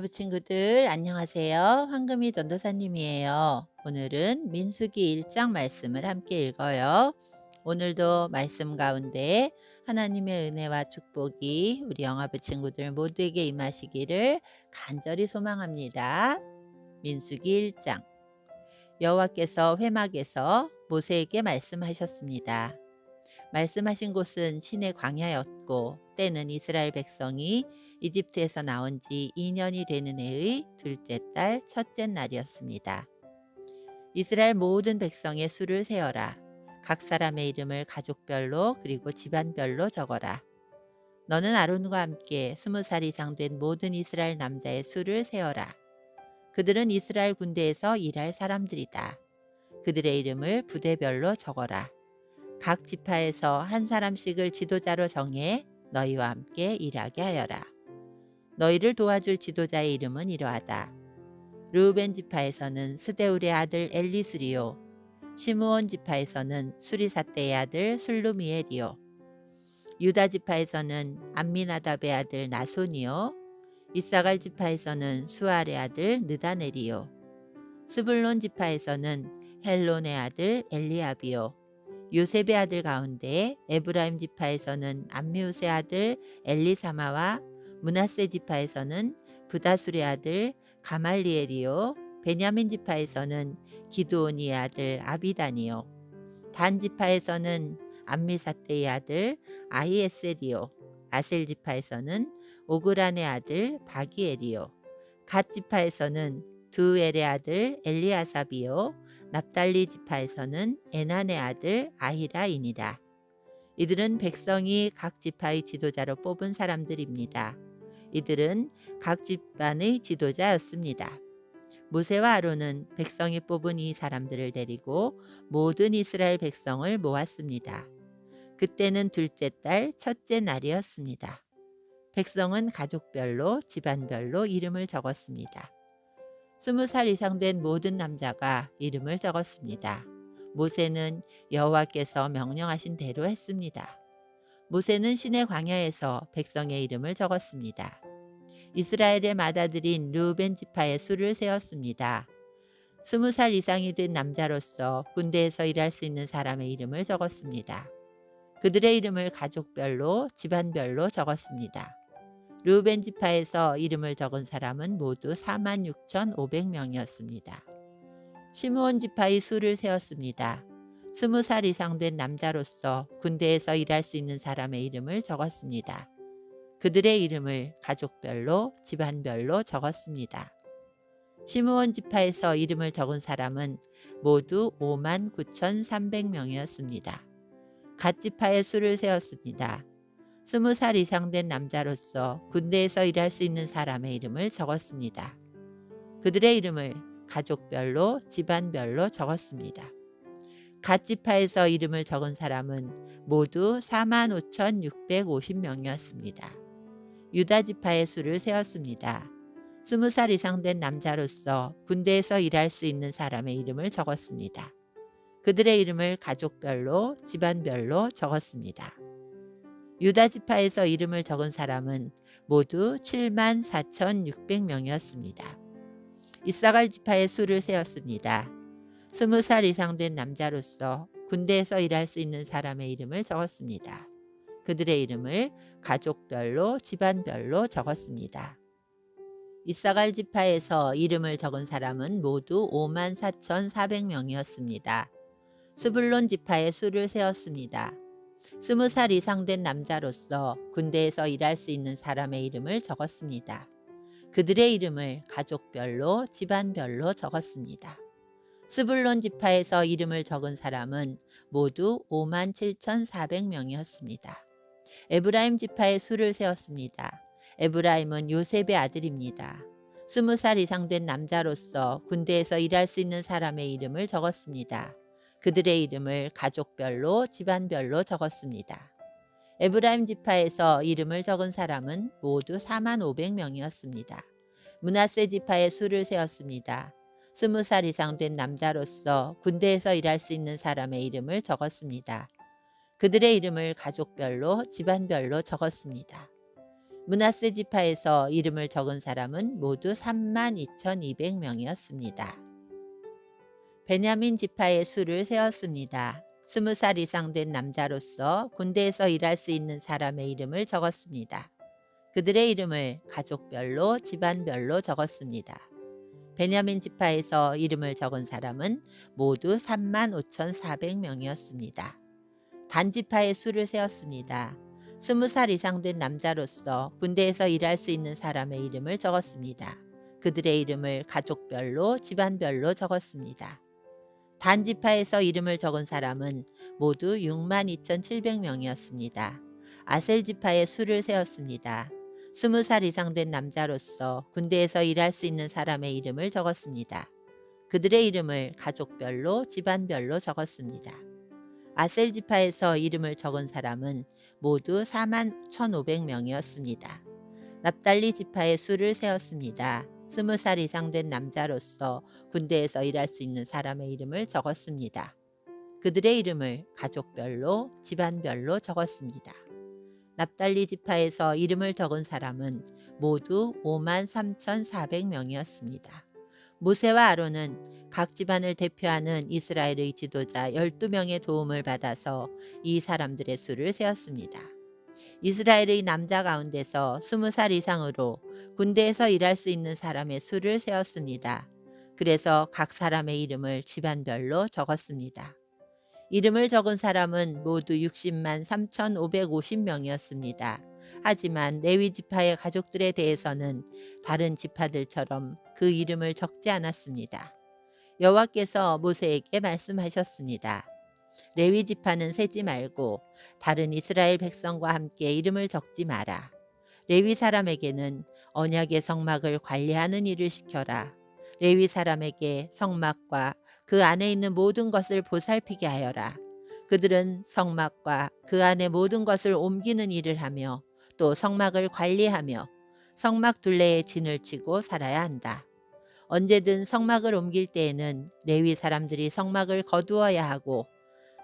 영화부 친구들 안녕하세요. 황금이 전도사님이에요. 오늘은 민수기 1장 말씀을 함께 읽어요. 오늘도 말씀 가운데 하나님의 은혜와 축복이 우리 영화부 친구들 모두에게 임하시기를 간절히 소망합니다. 민수기 1장 여호와께서 회막에서 모세에게 말씀하셨습니다. 말씀하신 곳은 신의 광야였고 때는 이스라엘 백성이 이집트에서 나온 지 2년이 되는 해의 둘째 달 첫째 날이었습니다. 이스라엘 모든 백성의 수를 세어라. 각 사람의 이름을 가족별로 그리고 집안별로 적어라. 너는 아론과 함께 스무 살 이상 된 모든 이스라엘 남자의 수를 세어라. 그들은 이스라엘 군대에서 일할 사람들이다. 그들의 이름을 부대별로 적어라. 각 지파에서 한 사람씩을 지도자로 정해 너희와 함께 일하게 하여라. 너희를 도와줄 지도자의 이름은 이러하다. 르우벤 지파에서는 스데울의 아들 엘리수리오, 시므온 지파에서는 수리사떼의 아들 술루미엘이요, 유다 지파에서는 암미나답의 아들 나손이요, 이사갈 지파에서는 수알의 아들 느다넬이요, 스불론 지파에서는 헬론의 아들 엘리압이요, 요셉의 아들 가운데 에브라임 지파에서는 암미우스의 아들 엘리사마와 문하세 지파에서는 부다술의 아들 가말리엘이요. 베냐민 지파에서는 기드온이의 아들 아비단이요. 단 지파에서는 암미사떼의 아들 아히에셀이요. 아셀 지파에서는 오그란의 아들 바기엘이요. 갓 지파에서는 두엘의 아들 엘리아삽이요. 납달리 지파에서는 에난의 아들 아히라이니라. 이들은 백성이 각 지파의 지도자로 뽑은 사람들입니다. 이들은 각 집안의 지도자였습니다. 모세와 아론은 백성이 뽑은 이 사람들을 데리고 모든 이스라엘 백성을 모았습니다. 그때는 둘째 달 첫째 날이었습니다. 백성은 가족별로 집안별로 이름을 적었습니다. 스무 살 이상 된 모든 남자가 이름을 적었습니다. 모세는 여호와께서 명령하신 대로 했습니다. 모세는 신의 광야에서 백성의 이름을 적었습니다. 이스라엘의 맏아들인 루벤 지파의 수를 세웠습니다. 스무 살 이상이 된 남자로서 군대에서 일할 수 있는 사람의 이름을 적었습니다. 그들의 이름을 가족별로 집안별로 적었습니다. 루벤 지파에서 이름을 적은 사람은 모두 4만 6,500명이었습니다. 시므온 지파의 수를 세웠습니다. 스무 살 이상 된 남자로서 군대에서 일할 수 있는 사람의 이름을 적었습니다. 그들의 이름을 가족별로 집안별로 적었습니다. 시므온 지파에서 이름을 적은 사람은 모두 5만 9,300명이었습니다. 갓 지파의 수를 세웠습니다. 스무 살 이상 된 남자로서 군대에서 일할 수 있는 사람의 이름을 적었습니다. 그들의 이름을 가족별로 집안별로 적었습니다. 갓지파에서 이름을 적은 사람은 모두 45,650명이었습니다. 유다지파의 수를 세웠습니다. 20살 이상 된 남자로서 군대에서 일할 수 있는 사람의 이름을 적었습니다. 그들의 이름을 가족별로 집안별로 적었습니다. 유다지파에서 이름을 적은 사람은 모두 7만 4,600명이었습니다. 이사갈 지파의 수를 세웠습니다. 스무 살 이상 된 남자로서 군대에서 일할 수 있는 사람의 이름을 적었습니다. 그들의 이름을 가족별로 집안별로 적었습니다. 이사갈 지파에서 이름을 적은 사람은 모두 5만 4,400명이었습니다. 스불론 지파의 수를 세웠습니다. 스무 살 이상 된 남자로서 군대에서 일할 수 있는 사람의 이름을 적었습니다. 그들의 이름을 가족별로 집안별로 적었습니다. 스불론 지파에서 이름을 적은 사람은 모두 5만 7,400명이었습니다. 에브라임 지파의 수를 세웠습니다. 에브라임은 요셉의 아들입니다. 스무 살 이상 된 남자로서 군대에서 일할 수 있는 사람의 이름을 적었습니다. 그들의 이름을 가족별로 집안별로 적었습니다. 에브라임 지파에서 이름을 적은 사람은 모두 4만 500명이었습니다. 문하세 지파의 수를 세웠습니다. 스무 살 이상 된 남자로서 군대에서 일할 수 있는 사람의 이름을 적었습니다. 그들의 이름을 가족별로 집안별로 적었습니다. 문하세 지파에서 이름을 적은 사람은 모두 32,200명이었습니다. 베냐민 지파의 수를 세었습니다. 스무 살 이상 된 남자로서 군대에서 일할 수 있는 사람의 이름을 적었습니다. 그들의 이름을 가족별로 집안별로 적었습니다. 베냐민 지파에서 이름을 적은 사람은 모두 35,400명이었습니다. 단 지파의 수를 세었습니다. 스무 살 이상 된 남자로서 군대에서 일할 수 있는 사람의 이름을 적었습니다. 그들의 이름을 가족별로 집안별로 적었습니다. 단 지파에서 이름을 적은 사람은 모두 62,700명이었습니다. 아셀 지파의 수를 세었습니다. 스무 살 이상 된 남자로서 군대에서 일할 수 있는 사람의 이름을 적었습니다. 그들의 이름을 가족별로 집안별로 적었습니다. 아셀 지파에서 이름을 적은 사람은 모두 4만 1,500명이었습니다. 납달리 지파의 수를 세었습니다. 스무 살 이상 된 남자로서 군대에서 일할 수 있는 사람의 이름을 적었습니다. 그들의 이름을 가족별로 집안별로 적었습니다. 납달리 지파에서 이름을 적은 사람은 모두 5만 3,400명이었습니다. 모세와 아론은 각 집안을 대표하는 이스라엘의 지도자 12명의 도움을 받아서 이 사람들의 수를 세었습니다. 이스라엘의 남자 가운데서 20살 이상으로 군대에서 일할 수 있는 사람의 수를 세었습니다. 그래서 각 사람의 이름을 집안별로 적었습니다. 이름을 적은 사람은 모두 60만 3,550명이었습니다. 하지만 레위 지파의 가족들에 대해서는 다른 지파들처럼 그 이름을 적지 않았습니다. 여호와께서 모세에게 말씀하셨습니다. 레위 지파는 세지 말고 다른 이스라엘 백성과 함께 이름을 적지 마라. 레위 사람에게는 언약의 성막을 관리하는 일을 시켜라. 레위 사람에게 성막과 그 안에 있는 모든 것을 보살피게 하여라. 그들은 성막과 그 안에 모든 것을 옮기는 일을 하며 또 성막을 관리하며 성막 둘레에 진을 치고 살아야 한다. 언제든 성막을 옮길 때에는 레위 사람들이 성막을 거두어야 하고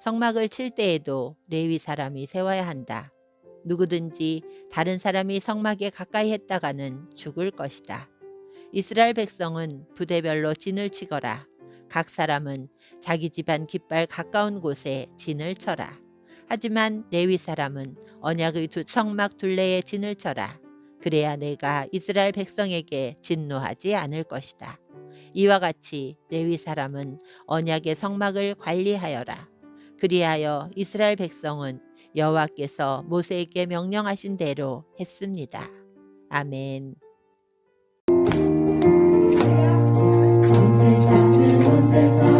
성막을 칠 때에도 레위 사람이 세워야 한다. 누구든지 다른 사람이 성막에 가까이 했다가는 죽을 것이다. 이스라엘 백성은 부대별로 진을 치거라. 각 사람은 자기 집안 깃발 가까운 곳에 진을 쳐라. 하지만 레위 사람은 언약의 두 성막 둘레에 진을 쳐라. 그래야 내가 이스라엘 백성에게 진노하지 않을 것이다. 이와 같이 레위 사람은 언약의 성막을 관리하여라. 그리하여 이스라엘 백성은 여호와께서 모세에게 명령하신 대로 했습니다. 아멘. 온 세상을 온 세상